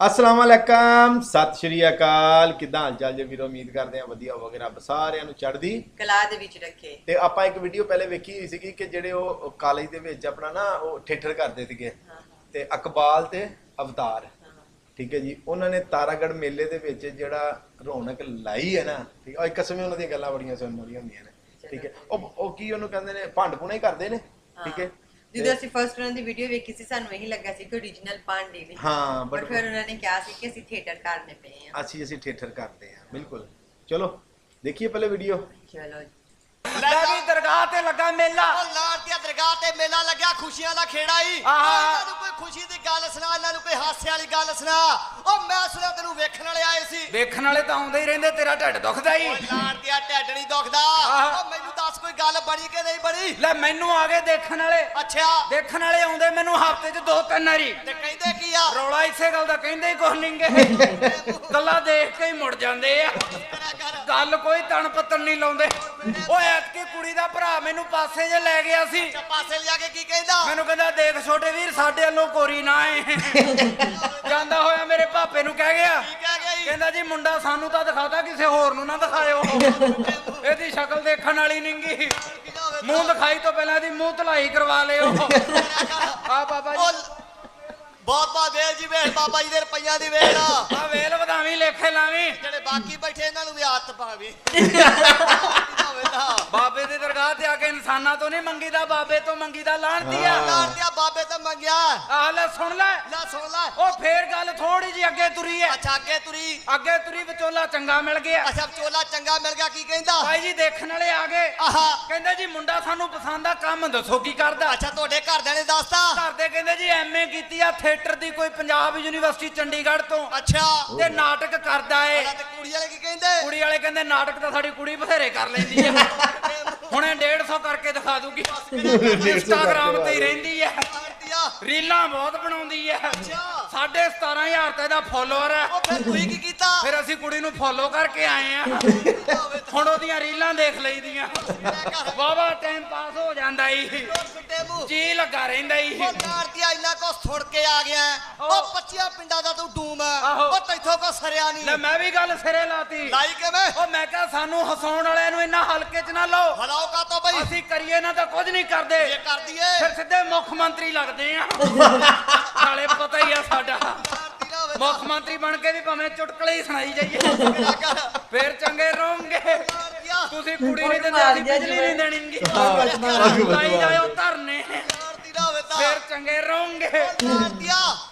ਅਸਲਾਮ ਅਲੈਕਮ ਸਤਿ ਸ਼੍ਰੀ ਅਕਾਲ। ਕਿਦਾਂ ਹਾਲ ਚਾਲ ਜੇ ਵੀਰੋ? ਉਮੀਦ ਕਰਦੇ ਆ ਵਧੀਆ ਹੋਵੋਗੇ ਰੱਬ ਸਾਰਿਆਂ ਨੂੰ ਚੜ੍ਹਦੀ ਕਲਾ ਦੇ ਵਿੱਚ ਰੱਖੇ। ਤੇ ਆਪਾਂ ਇੱਕ ਵੀਡੀਓ ਪਹਿਲੇ ਵੇਖੀ ਹੋਈ ਸੀਗੀ ਕਿ ਜਿਹੜੇ ਉਹ ਕਾਲਜ ਦੇ ਵਿੱਚ ਆਪਣਾ ਨਾ ਉਹ ਥੀਏਟਰ ਕਰਦੇ ਸੀਗੇ। ਤੇ ਇਕਬਾਲ ਤੇ ਅਵਤਾਰ। ਠੀਕ ਹੈ ਜੀ? ਉਹਨਾਂ ਨੇ ਤਾਰਾਗੜ ਮੇਲੇ ਦੇ ਵਿੱਚ ਜਿਹੜਾ ਰੌਣਕ ਲਾਈ ਹੈ ਨਾ ਠੀਕ ਹੈ? ਕਿਸਮ ਉਹਨਾਂ ਦੀਆਂ ਗੱਲਾਂ ਬੜੀਆਂ ਸੁਣਨ ਵਾਲੀਆਂ ਹੁੰਦੀਆਂ ਨੇ। ਠੀਕ ਹੈ? ਉਹ ਉਹ ਕੀ ਉਹਨੂੰ ਕਹਿੰਦੇ ਨੇ? ਭੰਡ ਪੁਣੇ ਕਰਦੇ ਨੇ। ਠੀਕ ਹੈ? ਜਦੋਂ ਅਸੀਂ ਫਰਸਟ ਰਨ ਦੀ ਵੀਡੀਓ ਵੇਖੀ ਸੀ ਸਾਨੂੰ ਇਹੀ ਲੱਗਾ ਸੀ ਕਿ ਓਰੀਜਨਲ ਪਾਂਡੇ ਨੇ। ਹਾਂ ਪਰ ਬਟ ਫਿਰ ਉਹਨਾਂ ਨੇ ਕਿਹਾ ਸੀ ਕਿ ਅਸੀਂ ਥੀਏਟਰ ਕਰਨੇ ਪਏ ਆ ਅਸੀਂ ਅਸੀਂ ਥੀਏਟਰ ਕਰਦੇ ਹਾਂ ਬਿਲਕੁਲ। ਚਲੋ ਦੇਖੀਏ ਪਹਿਲੇ ਵੀਡੀਓ ਚਲੋ। ਲੈ ਵੀ ਦਰਗਾਹ ਤੇ ਲੱਗਾ ਮੇਲਾ। ਉਹ ਲਾਲ ਦੀ ਦਰਗਾਹ ਤੇ ਮੇਲਾ ਲੱਗਿਆ ਖੁਸ਼ੀਆਂ ਦਾ ਖੇੜਾ ਹੀ। ਆਹਾ। ਇਹਨਾਂ ਨੂੰ ਕੋਈ ਖੁਸ਼ੀ ਦੀ ਗੱਲ ਸੁਣਾ ਇਹਨਾਂ ਨੂੰ ਕੋਈ ਹਾਸੇ ਵਾਲੀ ਗੱਲ ਸੁਣਾ। ਉਹ ਮੈਂ ਸੁਣਿਆ ਤੈਨੂੰ ਵੇਖਣ ਵਾਲੇ ਆਏ ਸੀ। ਵੇਖਣ ਵਾਲੇ ਤਾਂ ਆਉਂਦੇ ਹੀ ਰਹਿੰਦੇ ਤੇਰਾ ਢਿੱਡ ਦੁਖਦਾ ਹੀ। ਲਾਲ ਦੀ ਢਿੱਡ ਨਹੀਂ ਦੁਖਦਾ। ਉਹ ਮੈਨੂੰ ਦੱਸ ਕੋਈ ਗੱਲ ਬਣੀ ਕਿ ਨਹੀਂ ਬਣੀ? ਲੈ ਮੈਨੂੰ ਆ ਗਏ ਦੇਖਣ ਵਾਲੇ। ਅੱਛਾ। ਦੇਖਣ ਵਾਲੇ ਆਉਂਦੇ ਮੈਨੂੰ ਹਫ਼ਤੇ 'ਚ ਦੋ ਤਿੰਨ ਵਾਰੀ। ਤੇ ਕਹਿੰਦੇ ਕੀ ਆ? ਰੌਲਾ ਇਸੇ ਗੱਲ ਦਾ ਕਹਿੰਦੇ ਹੀ ਕੁਛ ਨਹੀਂਗੇ ਗੱਲਾਂ ਦੇਖ ਕੇ ਹੀ ਮੁੜ ਜਾਂਦੇ ਆ। ਗੱਲ ਕੋਈ ਤਣ ਪੱਤਣ ਨਹੀਂ ਲਾਉਂਦੇ। ਓਏ ਐਤਕੀ ਕੁੜੀ ਦਾ ਭਰਾ ਮੈਨੂੰ ਪਾਸੇ 'ਚ ਲੈ ਗਿਆ ਸੀ। ਅੱਛਾ ਪਾਸੇ ਲਿਆ ਕੇ ਕੀ ਕਹਿੰਦਾ? ਮੈਨੂੰ ਕਹਿੰਦਾ ਦੇਖ ਛੋਟੇ ਵੀਰ ਸਾਡੇ ਵੱਲੋਂ ਕੋਰੀ ਨਾ ਏ ਜਾਂਦਾ ਹੋਇਆ ਮੇਰੇ ਭਾਪੇ ਨੂੰ ਕਹਿ ਗਿਆ। ਜੀ ਕਹਿੰਦਾ ਜੀ ਮੁੰਡਾ ਸਾਨੂੰ ਤਾਂ ਦਿਖਾਤਾ ਕਿਸੇ ਹੋਰ ਨੂੰ ਨਾ ਦਿਖਾਇਓ। ਇਹਦੀ ਸ਼ਕਲ ਦੇਖਣ ਵਾਲੀ ਨਹੀਂਗੀ ਮੂੰਹ ਦਿਖਾਈ ਤੋਂ ਪਹਿਲਾਂ ਇਹਦੀ ਮੂੰਹ ਧਲਾਈ ਕਰਵਾ ਲਿਓ। ਆ ਬਾਬਾ ਜੀ। ਬਹੁਤ ਬਹੁਤ ਵੇਲ ਜੀ ਵੇਲ ਬਾਬਾ ਜੀ ਦੇ ਰੁਪਈਆਂ ਦੀ ਵੇਲ ਆ। ਆ ਵੇਲ ਵਧਾਵੀਂ ਲੇਖੇ ਲਾਵੀਂ। ਜਿਹੜੇ ਬਾਕੀ ਬੈਠੇ ਇਹਨਾਂ ਨੂੰ ਵੀ ਹੱਥ ਪਾਵੀ। ਬਾਬੇ ਦੀ ਦਰਗਾਹ ਤੇ ਆ ਕੇ ਇਨਸਾਨਾਂ ਤੋਂ ਨਹੀਂ ਮੰਗੀਦਾ ਬਾਬੇ ਤੋਂ ਮੰਗੀਦਾ ਲਾਣਦੀ ਆ। ਲਾਲ ਦਿਆ ਬਾਬੇ ਤੋਂ ਮੰਗਿਆ। ਆ ਲੈ ਸੁਣ ਲੈ। ਲੈ ਸੁਣ ਲੈ। ਉਹ ਫੇਰ ਗੱਲ ਥੋੜੀ ਜੀ ਅੱਗੇ ਤੁਰੀ ਐ। ਅੱਛਾ ਅੱਗੇ ਤੁਰੀ। ਅੱਗੇ ਤੁਰੀ ਵਿਚੋਲਾ ਚੰਗਾ ਮਿਲ ਗਿਆ। ਅੱਛਾ ਚੋਲਾ ਚੰਗਾ ਮਿਲ ਗਿਆ ਕੀ ਕਹਿੰਦਾ? ਭਾਈ ਜੀ ਦੇਖਣ ਵਾਲੇ ਆ ਗਏ। ਆਹਾ। ਕਹਿੰਦੇ ਜੀ ਮੁੰਡਾ ਸਾਨੂੰ ਪਸੰਦ ਆ ਕੰਮ ਦੱਸੋ ਕੀ ਕਰਦਾ। ਅੱਛਾ ਤੁਹਾਡੇ ਘਰਦਿਆਂ ਨੇ ਦੱਸਤਾ? ਘਰ ਦੇ ਕਹਿੰਦੇ ਜੀ ਐਮਏ ਕੀਤੀ ਆ ਥੀਏਟਰ ਦੀ ਕੋਈ ਪੰਜਾਬ ਯੂਨੀਵਰਸਿਟੀ ਚੰਡੀਗੜ੍ਹ ਤੋਂ। ਅੱਛਾ। ਤੇ ਨਾਟਕ ਕਰਦਾ ਏ। ਤੇ ਕੁੜੀ ਵਾਲੇ ਕੀ ਕਹਿੰਦੇ? ਕੁੜੀ ਵਾਲੇ ਕਹਿੰਦੇ ਨਾਟਕ ਤਾਂ ਸਾਡੀ ਕੁੜੀ ਬਥੇਰੇ ਕਰ ਲੈਂਦੀ ਆ ਹੁਣੇ 150 ਕਰਕੇ ਦਿਖਾ ਦੂਗੀ। ਇੰਸਟਾਗ੍ਰਾਮ ਤੇ ਹੀ ਰਹਿੰਦੀ ਆਂਟੀਆ ਰੀਲਾਂ ਬਹੁਤ ਬਣਾਉਂਦੀ ਆ। ਅੱਛਾ। ਸਾਢੇ 17000 ਤੇ ਦਾ ਫੋਲੋਅਰ ਆ ਉਹ ਫਿਰ ਤੁਸੀਂ ਕੀ ਕੀਤਾ? ਫਿਰ ਅਸੀਂ ਕੁੜੀ ਨੂੰ ਫੋਲੋ ਕਰਕੇ ਆਏ ਆ। ਹੁਣ ਉਹਦੀਆਂ ਰੀਲਾਂ ਦੇਖ ਲਈਦੀਆਂ। ਵਾਵਾ ਟਾਈਮ ਪਾਸ ਹੋ ਜਾਂਦਾ ਈ। ਮੂੰਹ। ਜੀ ਲੱਗਾ ਰਹਿੰਦਾ ਈ। ਉਹ ਨਾਰਤੀਆ ਇੰਨਾ ਕੋ ਸੁਣ ਕੇ ਆ ਗਿਆ ਹੈ। ਉਹ 25 ਪਿੰਡਾਂ ਦਾ ਤੂੰ ਡੂਮ ਹੈ। ਆਹੋ। ਉਹ ਤੈਥੋਂ ਕੋ ਸਰਿਆ ਲੈ ਨਹੀਂ ਮੈਂ ਵੀ ਗੱਲ ਸਿਰੇ ਲਾਤੀ। ਲਾਈ ਕਿਵੇਂ? ਉਹ ਮੈਂ ਕਿਹਾ ਸਾਨੂੰ ਹਸਾਉਣ ਵਾਲਿਆਂ ਨੂੰ ਇੰਨਾ ਹਲਕੇ 'ਚ ਨਾ ਲਓ। ਹਲਾਓ ਕਾ ਤੋਂ ਬਈ? ਅਸੀਂ ਕਰੀਏ ਨਾ ਤਾਂ ਕੁਝ ਨਹੀਂ ਕਰਦੇ। ਇਹ ਕਰ ਦਈਏ। ਫਿਰ ਸਿੱਧੇ ਮੁੱਖ ਮੰਤਰੀ ਲੱਗਦੇ ਆ ਨਾਲੇ ਪਤਾ ਹੀ ਆ ਸਾਡਾ ਨਾਰਤੀ ਨਾ ਹੋਵੇ ਮੁੱਖ ਮੰਤਰੀ ਬਣ ਕੇ ਵੀ ਭਾਵੇਂ ਚੁਟਕਲੇ ਹੀ ਸੁਣਾਈ ਜਾਈਏ। ਫਿਰ ਚੰਗੇ ਰਹੋਗੇ। ਤੁਸੀਂ ਕੁੜੀ ਨਹੀਂ ਦਿੰਦੇ ਅਸੀਂ ਬਿਜਲੀ ਨਹੀਂ ਦੇਣੀਗੀ ਲਾਈ ਜਾਓ ਧਰਨੇ। ਫਿਰ ਚੰਗੇ ਰਹੋਗੇ।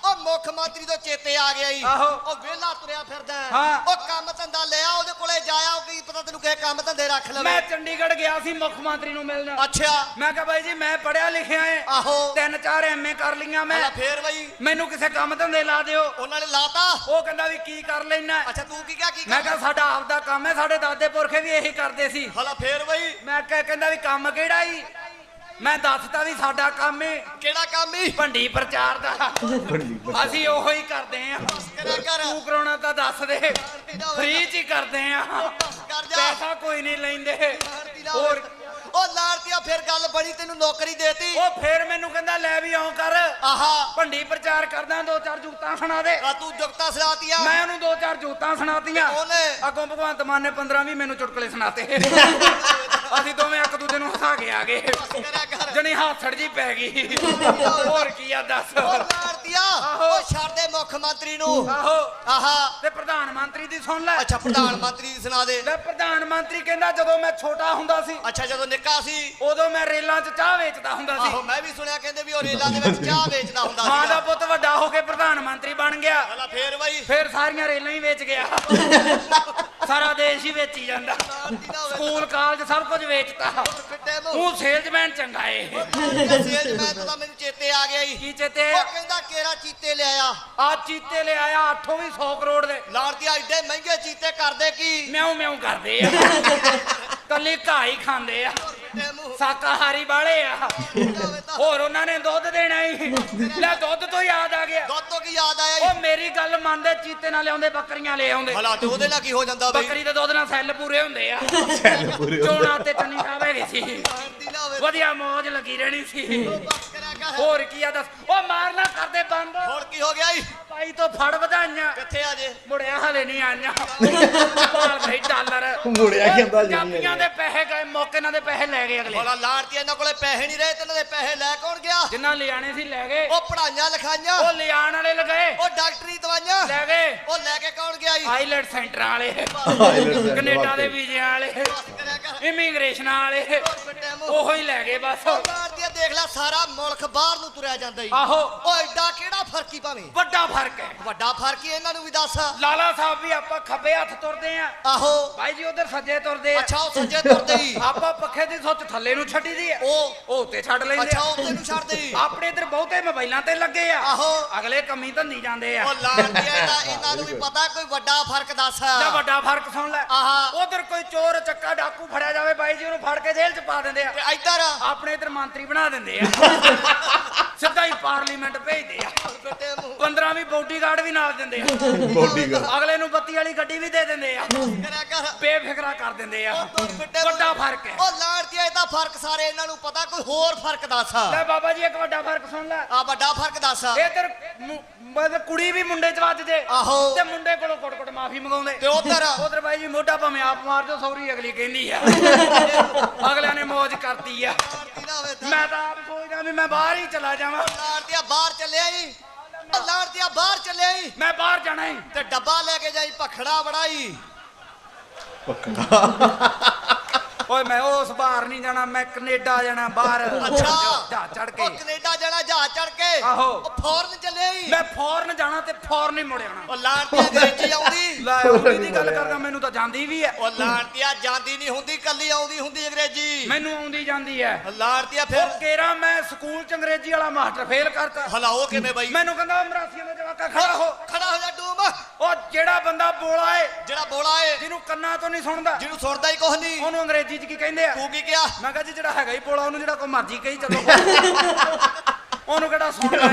ਉਹ ਮੁੱਖ ਮੰਤਰੀ ਤੋਂ ਚੇਤੇ ਆ ਗਿਆ ਆਹੋ। ਉਹ ਵਿਹਲਾ ਤੁਰਿਆ ਫਿਰਦਾ। ਹੈ। ਹਾਂ। ਉਹ ਕੰਮ ਧੰਦਾ ਲਿਆ ਉਹਦੇ ਕੋਲੇ ਜਾਇਆ ਉਹ ਕੀ ਪਤਾ ਤੈਨੂੰ ਕਿਸੇ ਕੰਮ ਧੰਦੇ ਰੱਖ ਲਵੇ। ਮੈਂ ਚੰਡੀਗੜ੍ਹ ਗਿਆ ਸੀ ਮੁੱਖ ਮੰਤਰੀ ਨੂੰ ਮਿਲਣ। ਅੱਛਾ। ਮੈਂ ਕਿਹਾ ਬਾਈ ਜੀ ਮੈਂ ਪੜਿਆ ਲਿਖਿਆ ਏ। ਆਹੋ। ਤਿੰਨ ਚਾਰ ਐਮਏ ਕਰ ਲੀਆਂ ਮੈਂ। ਫੇਰ ਬਈ। ਮੈਨੂੰ ਕਿਸੇ ਕੰਮ ਧੰਦੇ ਲਾ ਦਿਓ। ਉਹਨਾਂ ਨੇ ਲਾਤਾ। ਉਹ ਕਹਿੰਦਾ ਵੀ ਕੀ ਕਰ ਲੈਣਾ। ਅੱਛਾ ਤੂੰ ਕੀ ਕਿਹਾ ਕੀ ਮੈਂ ਕਿਹਾ ਸਾਡਾ ਆਪਦਾ ਕੰਮ ਹੈ ਸਾਡੇ ਦਾਦੇ ਪੁਰਖੇ ਵੀ ਇਹੀ ਕਰਦੇ ਸੀ। ਹਲਾ ਫੇਰ ਬਈ। ਮੈਂ ਕਿਹਾ ਕਹਿੰਦਾ ਵੀ ਕੰਮ ਕਿਹੜਾ ਈ? ਮੈਂ ਦੱਸਤਾ ਵੀ ਸਾਡਾ ਕੰਮ ਏ। ਕਿਹੜਾ ਕੰਮ ਹੀ ਭੰਡੀ ਪ੍ਰਚਾਰ ਦਾ। ਅਸੀਂ ਉਹੋ ਹੀ ਕਰਦੇ ਆ। ਤੂੰ ਕਰਾਉਣਾ ਤਾਂ ਦੱਸ ਦੇ। ਫ੍ਰੀ ਚ ਹੀ ਕਰਦੇ ਆ। ਕਰ ਜਾ। ਪੈਸਾ ਕੋਈ ਨਹੀਂ ਲੈਂਦੇ। ਹੋਰ ਹੋਰ ਉਹ ਲਾਰਤੀਆ ਫਿਰ ਗੱਲ ਬਣੀ ਤੈਨੂੰ ਨੌਕਰੀ ਦੇਤੀ। ਉਹ ਫੇਰ ਮੈਨੂੰ ਕਹਿੰਦਾ ਲੈ ਵੀ ਆਉਂ ਕਰ। ਆਹਾ। ਭੰਡੀ ਪ੍ਰਚਾਰ ਕਰਦਾ ਦੋ ਚਾਰ ਜੁਗਤਾਂ ਸੁਣਾ ਦੇ। ਆ ਤੂੰ ਜੁਗਤਾ ਸਲਾਤੀਆ ਮੈਂ ਉਹਨੂੰ ਦੋ ਚਾਰ ਜੁਗਤਾਂ ਸੁਣਾਤੀਆਂ। ਉਹਨੇ ਅੱਗੋਂ ਭਗਵੰਤ ਮਾਨ ਨੇ 15 ਵੀ ਮੈਨੂੰ ਚੁਟਕਲੇ ਸੁਣਾਤੇ। ਅਸੀਂ ਦੋਵੇਂ ਇੱਕ ਦੂਜੇ ਨੂੰ ਹਸਾ ਕੇ ਆ ਗਏ। ਕਰਿਆ ਕਰ ਜਣੀ ਹਾਸੜ ਜੀ ਪੈ ਗਈ। ਹੋਰ ਕੀ ਆ ਦੱਸ। ਉਹ ਆਹੋ। ਉਹ ਛੱਡ ਦੇ ਮੁੱਖ ਮੰਤਰੀ ਨੂੰ। ਆਹੋ। ਆਹਾ। ਤੇ ਪ੍ਰਧਾਨ ਮੰਤਰੀ ਦੀ ਸੁਣ ਲੈ। ਅੱਛਾ ਪ੍ਰਧਾਨ ਮੰਤਰੀ ਦੀ ਸੁਣਾ ਦੇ। ਲੈ ਪ੍ਰਧਾਨ ਮੰਤਰੀ ਕਹਿੰਦਾ ਜਦੋਂ ਮੈਂ ਛੋਟਾ ਹੁੰਦਾ ਸੀ ਅੱਛਾ ਜਦੋਂ ਨਿੱਕਾ ਸੀ। ਉਦੋਂ ਮੈਂ ਰੇਲਾਂ 'ਚ ਚਾਹ ਵੇਚਦਾ ਹੁੰਦਾ ਆਹੋ ਸੀ ਮੈਂ ਵੀ ਸੁਣਿਆ ਕਹਿੰਦੇ ਵੀ ਉਹ ਰੇਲਾਂ ਦੇ ਵਿੱਚ ਚਾਹ ਵੇਚਦਾ ਹੁੰਦਾ ਮਾਂ ਦਾ ਪੁੱਤ ਵੱਡਾ ਹੋ ਕੇ ਪ੍ਰਧਾਨ ਮੰਤਰੀ ਬਣ ਗਿਆ। ਹਲਾ ਫੇਰ ਬਈ। ਫਿਰ ਸਾਰੀਆਂ ਰੇਲਾਂ ਹੀ ਵੇਚ ਗਿਆ। ਸਾਰਾ ਦੇਸ਼ ਹੀ ਵੇਚੀ ਜਾਂਦਾ। ਸਕੂਲ ਕਾਲਜ ਸਭ ਕੁਝ ਵੇਚਤਾ। ਫਿੱਟੇ ਉਹ ਸੇਲਜ਼ਮੈਨ ਚੰਗਾ ਏ। ਸੇਲਜ਼ਮੈਨ ਤੋਂ ਤਾਂ ਮੈਨੂੰ ਚੇਤੇ ਆ ਗਿਆ ਈ ਕੀ ਚੇਤੇ? ਉਹ ਕਹਿੰਦਾ ਕੇਰਾ ਚੀਤੇ ਲਿਆਇਆ ਆ? ਚੀਤੇ ਲੈ ਆਇਆ ਆਠੋਂ ਵੀ 100 ਕਰੋੜ ਦੇ। ਲਾਰਤੀ ਐਡੇ ਮਹਿੰਗੇ ਚੀਤੇ ਕਰਦੇ ਕੀ? ਮਿਆਉ ਮਿਆਉ ਕਰਦੇ ਆ। ਕੱਲੀ ਘਾਹ ਹੀ ਖਾਂਦੇ ਆ। ਸ਼ਾਕਾਹਾਰੀ ਵਾਲੇ ਆ। ਹੋਰ ਉਹਨਾਂ ਨੇ ਦੁੱਧ ਦੇਣਾ ਹੀ। ਲੈ ਦੁੱਧ ਤੋਂ ਯਾਦ ਆ ਗਿਆ। ਦੁੱਧ ਤੋਂ ਕੀ ਯਾਦ ਆਇਆ? ਉਹ ਮੇਰੀ ਗੱਲ ਮੰਨਦੇ ਚੀਤੇ ਨਾਲ ਲਿਆਉਂਦੇ ਬੱਕਰੀਆਂ ਲੈ ਆਉਂਦੇ। ਭਲਾ ਤੇ ਉਹਦੇ ਨਾਲ ਕੀ ਹੋ ਜਾਂਦਾ ਬਈ? ਬੱਕਰੀ ਦੇ ਦੁੱਧ ਨਾਲ ਸੈੱਲ ਪੂਰੇ ਹੁੰਦੇ ਆ। ਚੋਣਾ ਤੇ ਚੰਨੀ ਸਾਹਿਬ ਹੈਗੇ ਸੀ। ਨਾ ਹੋਵੇ। ਵਧੀਆ ਮੌਜ ਲੱਗੀ ਰਹਿਣੀ ਸੀ। ਹੋਰ ਕੀ ਆ ਦੱਸ? ਉਹ ਮਾਰਨਾ ਕਰਦੇ ਬੰਦ। ਹੁਣ ਕੀ ਹੋ ਗਿਆ ਈ ਭਾਈ ਤੋਂ ਫੜ ਵਧਾਈਆਂ। ਕਿੱਥੇ ਆ ਜੇ? ਮੁੜਿਆ ਹਲੇ ਨਹੀਂ ਆਈਆਂ। ਭਾਲ ਭਾਈ ਡਾਲਰ। ਮੁੜਿਆ ਕਹਿੰਦਾ ਜੀ ਪੰਜਾਬੀਆਂ ਦੇ ਪੈਸੇ ਗਏ ਮੌਕੇ ਨਾਲ ਦੇ ਪੈਸੇ ਲੈ ਗਏ ਅਗਲੇ। ਬੋਲਾ ਲਾਣਤੀ ਇਹਨਾਂ ਕੋਲੇ ਪੈਸੇ ਨਹੀਂ ਰਹੇ ਤੇ ਇਹਨਾਂ ਦੇ ਪੈਸੇ ਲੈ ਕੌਣ ਗਿਆ? ਜਿੰਨਾ ਲਿਆਣੇ ਸੀ ਲੈ ਗਏ। ਉਹ ਪੜਾਈਆਂ ਲਿਖਾਈਆਂ। ਉਹ ਲਿਆਣ ਵਾਲੇ ਲਗਾਏ। ਉਹ ਡਾਕਟਰੀ ਦਵਾਈਆਂ। ਲੈ ਗਏ। ਉਹ ਲੈ ਕੇ ਕੌਣ ਗਿਆ ਈ ਆਈਲੈਂਡ ਸੈਂਟਰਾਂ ਵਾਲੇ। ਕੈਨੇਡਾ ਦੇ ਵੀਜ਼ਿਆਂ ਵਾਲੇ। ਇਮੀਗ੍ਰੇਸ਼ਨਾਂ ਵਾਲੇ। ਉਹੋ ਹੀ ਲੈ ਗਏ ਬਸ। ਲਾਣਤੀ ਦੇਖ ਸਾਰਾ ਮੁਲਕ ਬਾਹਰ ਨੂੰ ਤੁਰਿਆ ਜਾਂਦਾ ਈ। ਆਹੋ। ਉਹ ਐਡਾ ਕਿਹੜਾ ਫ਼ਰਕ ਹੀ ਭਾਵੇਂ? ਵੱਡਾ ਫ਼ਰਕ ਹੈ। ਵੱਡਾ ਫ਼ਰਕ ਹੀ ਇਹਨਾਂ ਨੂੰ ਵੀ ਦੱਸ। ਲਾਲਾ ਸਾਹਿਬ ਵੀ ਆਪਾਂ ਖੱਬੇ ਹੱਥ ਤੁਰਦੇ ਆ। ਆਹੋ। ਭਾਈ ਜੀ ਉਧਰ ਸੱਜੇ ਤੁਰਦੇ ਆ। ਅੱਛਾ ਉਹ ਸੱਜੇ ਤੁਰਦੇ ਈ। ਆਪਾਂ ਪੱਖੇ ਦੀ ਸੁੱਚ ਥੱਲੇ ਨੂੰ ਛੱਡੀ ਦੀ ਆ ਉਹ। ਉਹ ਉੱਤੇ ਛੱਡ ਲੈਂਦੇ ਅੱਛਾ ਆ ਉੱਤੇ ਨੂੰ ਛੱਡਦੇ ਈ। ਆਪਣੇ ਇਧਰ ਬਹੁਤੇ ਮੋਬਾਈਲਾਂ ਤੇ ਲੱਗੇ ਆ। ਆਹੋ। ਅਗਲੇ ਕੰਮੀ ਧੰਦੀ ਜਾਂਦੇ ਆ। ਉਹ ਲਾਣਤੀ ਇਹਦਾ ਇਹਨਾਂ ਨੂੰ ਵੀ ਪਤਾ ਕੋਈ ਵੱਡਾ ਫ਼ਰਕ ਦੱਸ। ਜਾਂ ਵੱਡਾ ਫ਼ਰਕ ਸੁਣ ਲੈ। ਆਹਾ। ਉਧਰ ਕੋਈ ਚੋਰ ਚੱਕਾ ਡਾਕੂ ਫੜਿਆ ਜਾਵੇ ਬਾਈ ਜੀ ਉਹਨੂੰ ਫੜ ਕੇ ਜੇਲ੍ਹ 'ਚ ਪਾ ਦਿੰਦੇ ਆ। ਤੇ ਇੱਧਰ। ਆਪਣੇ ਇਧਰ ਮੰਤਰੀ ਬਣਾ ਦਿੰਦੇ ਆ ਸਿੱਧਾ ਹੀ ਪਾਰਲੀਮੈਂਟ ਭੇਜਦੇ ਆ। ਵੱਡੇ ਮੂੰਹ 15 ਵੀ ਬਾਡੀਗਾਰਡ ਵੀ ਨਾਲ ਦਿੰਦੇ ਆ। ਬੋਡੀਗਾਰਡ ਅਗਲੇ ਨੂੰ ਬੱਤੀ ਵਾਲੀ ਗੱਡੀ ਵੀ ਦੇ ਦਿੰਦੇ ਆ। ਕਰਿਆ ਕਰ। ਬੇਫਿਕਰਾ ਕਰ ਦਿੰਦੇ ਆ। ਉਹ ਵੱਡਾ ਫ਼ਰਕ ਹੈ। ਉਹ ਲਾਣਤੀ ਇਹਦਾ ਫ਼ਰਕ ਸਾਰੇ ਇਹਨਾਂ ਨੂੰ ਪਤਾ ਕੋਈ ਹੋਰ ਫ਼ਰਕ ਦੱਸ। ਲੈ ਬਾਬਾ ਜੀ ਇੱਕ ਵੱਡਾ ਫ਼ਰਕ ਸੁਣ ਲੈ। ਆ ਵੱਡਾ ਫ਼ਰਕ ਦੱਸ। ਇਧਰ ਮਤਲਬ ਕੁੜੀ ਵੀ ਮੁੰਡੇ ਚ ਵੱਜਦੇ ਆਹੋ। ਤੇ ਮੁੰਡੇ ਕੋਲੋਂ ਕੁੱਟ ਕੁੱਟ ਮਾਫੀ ਮੰਗਾਉਂਦੇ। ਤੇ ਉਧਰ? ਉਧਰ ਬਾਈ ਜੀ ਮੋਢਾ ਭਾਵੇਂ ਆਪ ਮਾਰ ਜੋ ਸੌਰੀ ਅਗਲੀ ਕਹਿੰਦੀ ਆ। ਅਗਲਿਆਂ ਨੇ ਮौज ਕਰਤੀ ਆ। ਮੈਂ ਤਾਂ ਆਪ ਸੋਚਦਾ ਵੀ ਮੈਂ ਬਾਹਰ ਹੀ ਚਲਾ ਜਾਵਾਂ। ਲਾਣਤੀਆ ਬਾਹਰ ਚੱਲਿਆ ਉਹ ਲਾਣਤੀਆ ਬਾਹਰ ਚੱਲਿਆ ਈ। ਮੈਂ ਬਾਹਰ ਜਾਣਾ ਹੀ ਤੇ ਡੱਬਾ ਲੈ ਕੇ ਜਾਈ ਭਖੜਾ ਬੜਾਈ ਓਏ ਮੈਂ ਉਸ ਬਾਹਰ ਨਹੀਂ ਜਾਣਾ ਮੈਂ ਕੈਨੇਡਾ ਜਾਣਾ ਬਾਹਰ। ਅੱਛਾ। ਜਾ ਚੜ ਕੇ। ਉਹ ਕੈਨੇਡਾ ਜਾਣਾ ਜਹਾਜ਼ ਚੜ ਕੇ। ਆਹੋ। ਉਹ ਫੌਰਨ ਚੱਲਿਆ ਈ। ਮੈਂ ਫੌਰਨ ਜਾਣਾ ਤੇ ਫੌਰਨ ਹੀ ਮੁੜ ਆਉਣਾ। ਉਹ ਲਾਣਤੀਆ ਅੰਗਰੇਜ਼ੀ ਆਉਂਦੀ ਲੈ ਉਹਦੀ ਦੀ ਗੱਲ ਕਰਦਾ ਮੈਨੂੰ ਤਾਂ ਜਾਂਦੀ ਵੀ ਐ। ਉਹ ਲਾਣਤੀਆ ਜਾਂਦੀ ਨਹੀਂ ਹੁੰਦੀ ਕੱਲੀ ਆਉਂਦੀ ਹੁੰਦੀ ਅੰਗਰੇਜ਼ੀ। ਮੈਨੂੰ ਆਉਂਦੀ ਜਾਂਦੀ ਐ। ਉਹ ਲਾਣਤੀਆ ਉਹ ਫਿਰ? ਕੇਰਾ ਮੈਂ ਸਕੂਲ ਚ ਅੰਗਰੇਜ਼ੀ ਵਾਲਾ ਮਾਸਟਰ ਫੇਲ ਕਰਤਾ। ਹਲਾਓ ਕਿਵੇਂ ਬਈ? ਮੈਨੂੰ ਕਹਿੰਦਾ ਮਰਾਸੀਆਂ ਦਾ ਜਵਾਕਾ ਖੜਾ ਹੋ। ਖੜਾ ਹੋ ਜਾ ਡੂਮ। ਉਹ ਜਿਹੜਾ ਬੰਦਾ ਬੋਲਾ ਏ ਜਿਹੜਾ ਬੋਲਾ ਏ। ਜਿਹਨੂੰ ਕੰਨਾਂ ਤੋਂ ਨਹੀਂ ਸੁਣਦਾ ਜਿਹਨੂੰ ਸੁਣਦਾ ਹੀ ਕੁਛ ਨਹੀਂ। ਉਹਨੂੰ ਅੰਗਰੇਜ਼ੀ ਚ ਕੀ ਕਹਿੰਦੇ ਆ? ਤੂੰ ਕੀ ਕਿਹਾ? ਮੈਂ ਕਿਹਾ ਜੀ ਜਿਹੜਾ ਹੈਗਾ ਹੀ ਬੋਲਾ ਉਹਨੂੰ ਜਿਹੜਾ ਕੋਈ ਮਰਜ਼ੀ ਕਹੀ ਚੱਲੋ ਉਹਨੂੰ ਕਿਹੜਾ ਸੁਣਦਾ?